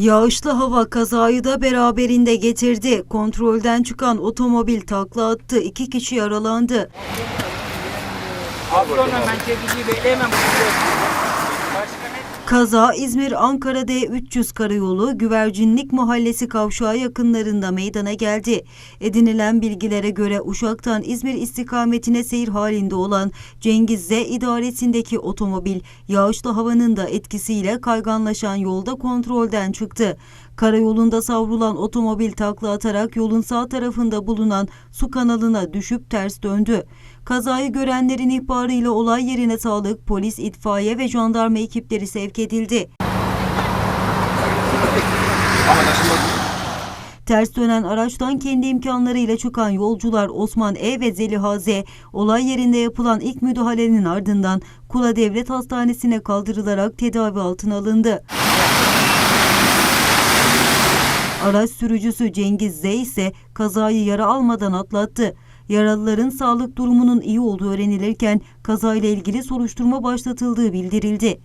Yağışlı hava kazayı da beraberinde getirdi. Kontrolden çıkan otomobil takla attı. İki kişi yaralandı. Abdurrahman ben çekiciyi bekleyemem. Kaza İzmir-Ankara D300 karayolu Güvercinlik Mahallesi kavşağı yakınlarında meydana geldi. Edinilen bilgilere göre Uşak'tan İzmir istikametine seyir halinde olan Cengiz Z idaresindeki otomobil yağışlı havanın da etkisiyle kayganlaşan yolda kontrolden çıktı. Karayolunda savrulan otomobil takla atarak yolun sağ tarafında bulunan su kanalına düşüp ters döndü. Kazayı görenlerin ihbarıyla olay yerine sağlık, polis, itfaiye ve jandarma ekipleri sevk edildi. Ters dönen araçtan kendi imkanlarıyla çıkan yolcular Osman E ve Zeliha Z olay yerinde yapılan ilk müdahalenin ardından Kula Devlet Hastanesi'ne kaldırılarak tedavi altına alındı. Araç sürücüsü Cengiz Z ise kazayı yara almadan atlattı. Yaralıların sağlık durumunun iyi olduğu öğrenilirken kazayla ilgili soruşturma başlatıldığı bildirildi.